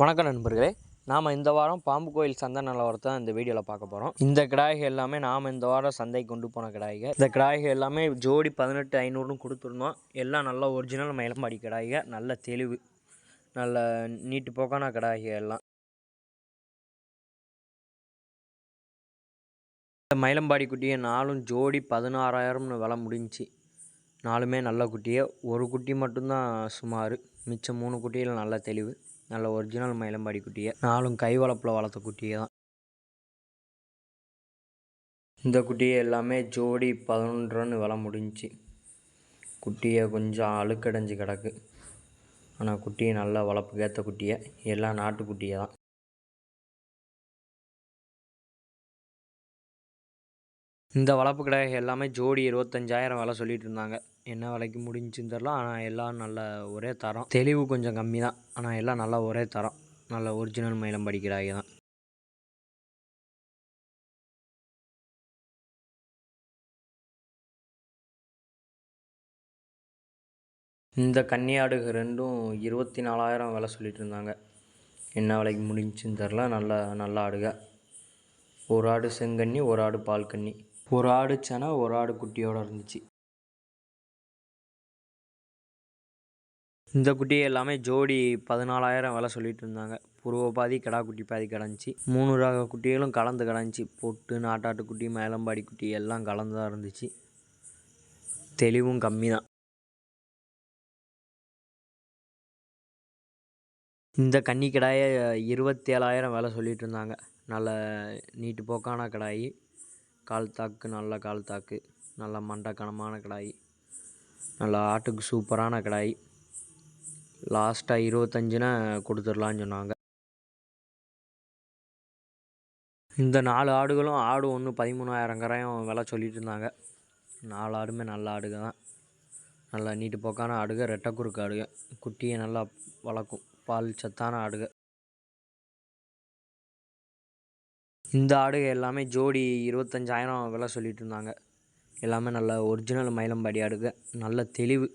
வணக்கம் நண்பர்களே. நாம் இந்த வாரம் பாம்பு கோயில் சந்தை நிலவரத்தை தான் இந்த வீடியோவில் பார்க்க போகிறோம் இந்த கிடாய்கள் எல்லாமே நாம் இந்த வாரம் சந்தைக்கு கொண்டு போன கிடாய்கள். இந்த கிடாய்கள் எல்லாமே ஜோடி பதினெட்டு ஐநூறுனு கொடுத்துருந்தோம். எல்லாம் நல்ல ஒரிஜினல் மயிலம்பாடி கிடாய்கள். நல்ல தெளிவு நல்ல நீட்டு போக்கான கிடாய்கள் எல்லாம். இந்த மயிலம்பாடி குட்டியை நாலும் ஜோடி பதினாறாயிரம்னு விலை முடிஞ்சுச்சு நாலுமே நல்ல குட்டியை. ஒரு குட்டி மட்டும்தான் சுமார். மிச்சம் மூணு குட்டியில் நல்ல தெளிவு. நல்ல ஒரிஜினல் மயிலம்பாடி குட்டியை. நாலும் கை வளப்பில் வளர்த்த குட்டியை தான். இந்த குட்டியை எல்லாமே ஜோடி பதினொன்றுன்னு விலை முடிஞ்சுச்சு. குட்டியை கொஞ்சம் அழுக்கடைஞ்சு கிடக்கு. ஆனால் குட்டியை நல்லா வளர்ப்புக்கேற்ற குட்டியை. எல்லாம் நாட்டுக்குட்டியை தான். இந்த வளர்ப்பு கடை எல்லாமே ஜோடி இருபத்தஞ்சாயிரம் வேலை சொல்லிட்டு இருந்தாங்க என்ன விலைக்கு முடிஞ்சுன்னு தெரில ஆனால் எல்லாம் நல்ல ஒரே தரம். தெளிவு கொஞ்சம் கம்மி தான். ஆனால் எல்லாம் நல்லா ஒரே தரம். நல்ல ஒரிஜினல் மயிலம் படிக்கிறாங்க தான். இந்த கன்னியாடுக ரெண்டும் இருபத்தி நாலாயிரம் விலை சொல்லிட்டு இருந்தாங்க என்ன விலைக்கு முடிஞ்சுன்னு தெரில நல்லா நல்ல ஆடுக. ஒரு ஆடு செங்கன்னி ஒரு ஆடு பால் கன்னி ஒரு ஆடு செனை ஒரு ஆடு குட்டியோட இருந்துச்சு. இந்த குட்டி எல்லாமே ஜோடி பதினாலாயிரம் விலை சொல்லிட்டு இருந்தாங்க. புருவ பாதி கிடா குட்டி பாதி கிடந்துச்சு. மூணு ரக குட்டிகளும் கலந்து கிடந்துச்சு. பொட்டு நாட்டாட்டு குட்டி மேலம்பாடி குட்டி எல்லாம் கலந்து தான் இருந்துச்சு. தெளிவும் கம்மி தான். இந்த கன்னி கிடாயை இருபத்தேழாயிரம் விலை சொல்லிட்டு இருந்தாங்க. நல்ல நீட்டு போக்கான கிடாயி. கால் தாக்கு நல்ல கால் தாக்கு நல்ல மண்டக்கனமான கிடாய் நல்ல ஆட்டுக்கு சூப்பரான கிடாய். லாஸ்ட்டாக இருபத்தஞ்சுனா கொடுத்துடலான்னு சொன்னாங்க. இந்த நாலு ஆடுகளும் ஆடு ஒன்று பதிமூணாயிரம் கரையும் விலை சொல்லிட்டு இருந்தாங்க. நாலு ஆடுமே நல்ல ஆடுக தான். நல்லா நீட்டு போக்கான ஆடுக ரெட்டைக்குறுக்கு ஆடுக. குட்டியை நல்லா வளர்க்கும். பால் சத்தான ஆடுக. இந்த ஆடுகள் எல்லாமே ஜோடி இருபத்தஞ்சாயிரம் விலை சொல்லிட்டு இருந்தாங்க எல்லாமே நல்ல ஒரிஜினல் மயிலம்பாடி ஆடுக. நல்ல தெளிவு.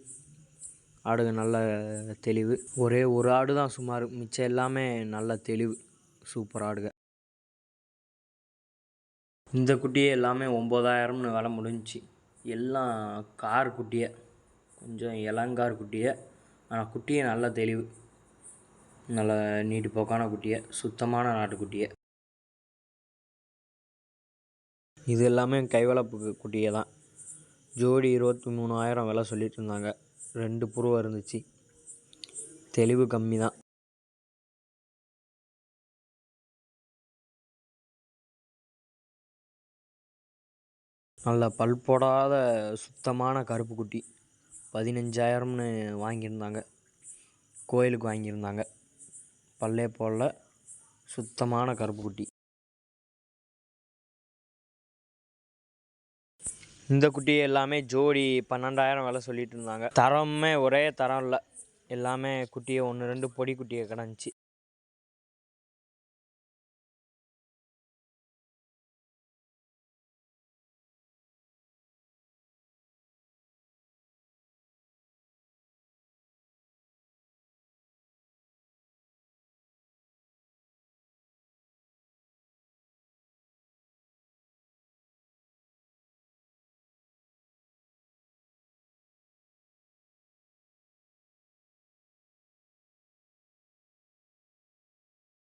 ஆடுக நல்ல தெளிவு. ஒரே ஒரு ஆடு தான் சுமார். மிச்சம் எல்லாமே நல்ல தெளிவு. சூப்பர் ஆடுக. இந்த குட்டியே எல்லாமே ஒம்பதாயிரம்னு விலை முடிஞ்சிச்சு. எல்லாம் கார் குட்டியை. கொஞ்சம் இளங்கார் குட்டியை. ஆனால் குட்டியை நல்ல தெளிவு. நல்ல நீட்டு போக்கான குட்டியை. சுத்தமான நாட்டுக்குட்டியை இது எல்லாமே கைவளப்பு குட்டியை தான். ஜோடி இருபத்தி மூணாயிரம் விலை சொல்லிட்டு இருந்தாங்க ரெண்டு புருவம் இருந்துச்சு. தெளிவு கம்மி தான். நல்ல பல் போடாத சுத்தமான கருப்பு குட்டி. பதினஞ்சாயிரம்னு வாங்கியிருந்தாங்க. கோயிலுக்கு வாங்கியிருந்தாங்க. பல்லே போடல. சுத்தமான கருப்பு குட்டி. இந்த குட்டி எல்லாமே ஜோடி பன்னெண்டாயிரம் விலை சொல்லிட்டு இருந்தாங்க. தரமே ஒரே தரம் இல்லை. எல்லாமே குட்டியை ஒன்று ரெண்டு பொடி குட்டியை கிடந்துச்சி.